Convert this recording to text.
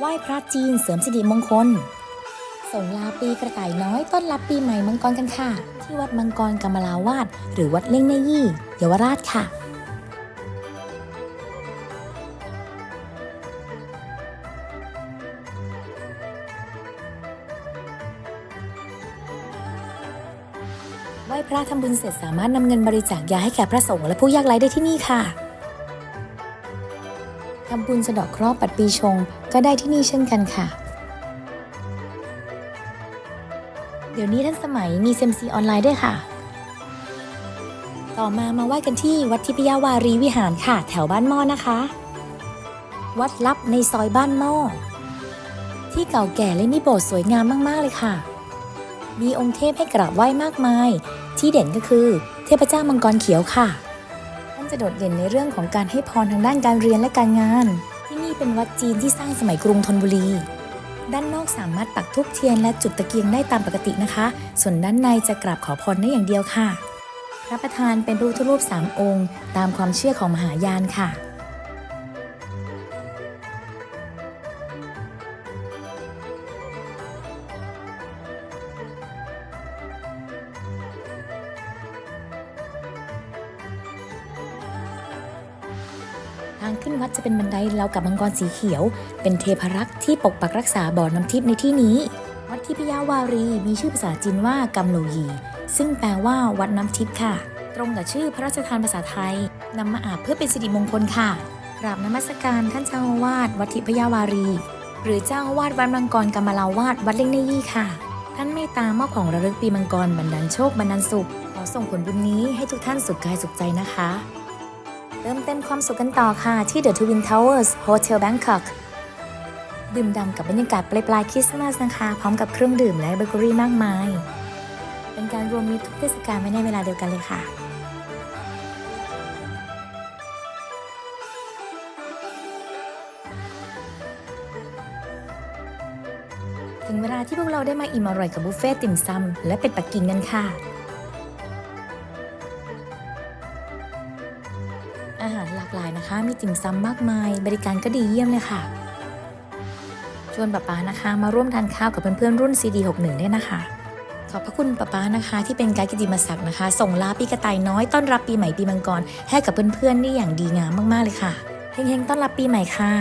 ไหว้พระจีนเสริมสิริมงคล ส่งลาปีกระต่ายน้อยต้อนรับปีใหม่มังกรกันค่ะ ที่วัดมังกรกำมลาวาด หรือวัดเล่งเนยี่เยาวราชค่ะไหว้พระทำบุญเสร็จสามารถนำเงินบริจาคยาให้แก่พระสงฆ์และผู้ยากไร้ได้ที่นี่ค่ะทำบุญสะดอกเคราะห์ปัดปีชง ก็ได้ที่นี่เช่นกันค่ะ เดี๋ยวนี้ท่านสมัยมีเซมซีออนไลน์ด้วยค่ะ ต่อมามาไหว้กันที่วัดทิพยาวารีวิหารค่ะ แถวบ้านหม้อนะคะ วัดลับในซอยบ้านหม้อที่เก่าแก่และมีโบสถ์สวยงามมากๆเลยค่ะ มีองค์เทพให้กราบไหว้มากมาย ที่เด่นก็คือ เทพเจ้ามังกรเขียวค่ะ ท่านจะโดดเด่นในเรื่องของการให้พรทางด้านการเรียนและการงาน เป็นวัดจีนที่สร้างสมัยกรุงธนบุรี ด้านนอกสามารถปักทูบเทียนและจุดตะเกียงได้ตามปกตินะคะ ส่วนด้านในจะกราบขอพรได้อย่างเดียวค่ะ พระประธานเป็นรูปทธรูปสามองค์ ตามความเชื่อของมหายานค่ะ ทางขึ้นวัดจะเป็นบันไดเรากับมังกรสีเขียว เป็นเทพรักษ์ที่ปกปักรักษาบ่อน้ำทิพย์ในที่นี้ วัดทิพยาวารีมีชื่อภาษาจีนว่ากัมโลยี ซึ่งแปลว่าวัดน้ำทิพย์ค่ะ ตรงกับชื่อพระราชทานภาษาไทยนำมาอาบเพื่อเป็นสิริมงคลค่ะกราบนมัสการท่านเจ้าอาวาสวัดทิพยาวารี หรือเจ้าอาวาสวัดมังกรกำมลาวาสวัดเล่งเนยี่ค่ะ ท่านเมตตามอบของระลึกปีมังกรบันดาลโชคบันดาลสุขขอส่งผลบุญนี้ให้ทุกท่านสุขกายสุขใจนะคะ เติมเต็มความสุขกันต่อค่ะ ที่ The Twin Towers Hotel Bangkok ดื่มด่ำกับบรรยากาศปลายปลายๆคริสต์มาสนะคะ พร้อมกับเครื่องดื่มและเบเกอรี่มากมาย เป็นการรวมมิตรทุกเทศกาลไว้ในเวลาเดียวกันเลยค่ะถึงเวลาที่พวกเราได้มาอิ่มอร่อยกับบุฟเฟ่ต์ติ่มซำและเป็ดปักกิ่งกันค่ะ อาหารหลากหลายนะคะ มีติ่มซำมากมาย บริการก็ดีเยี่ยมเลยค่ะ ชวนป้าป๊านะคะ มาร่วมทานข้าวกับเพื่อนๆรุ่น CD61 ด้วยนะคะ ขอบพระคุณป้าป๊านะคะ ที่เป็นไกด์กิติมศักดิ์นะคะ ส่งลาปีกระต่ายน้อยต้อนรับปีใหม่ปีมังกรให้กับเพื่อนๆได้อย่างดีงามมากๆเลยค่ะเฮงๆต้อนรับปีใหม่ค่ะ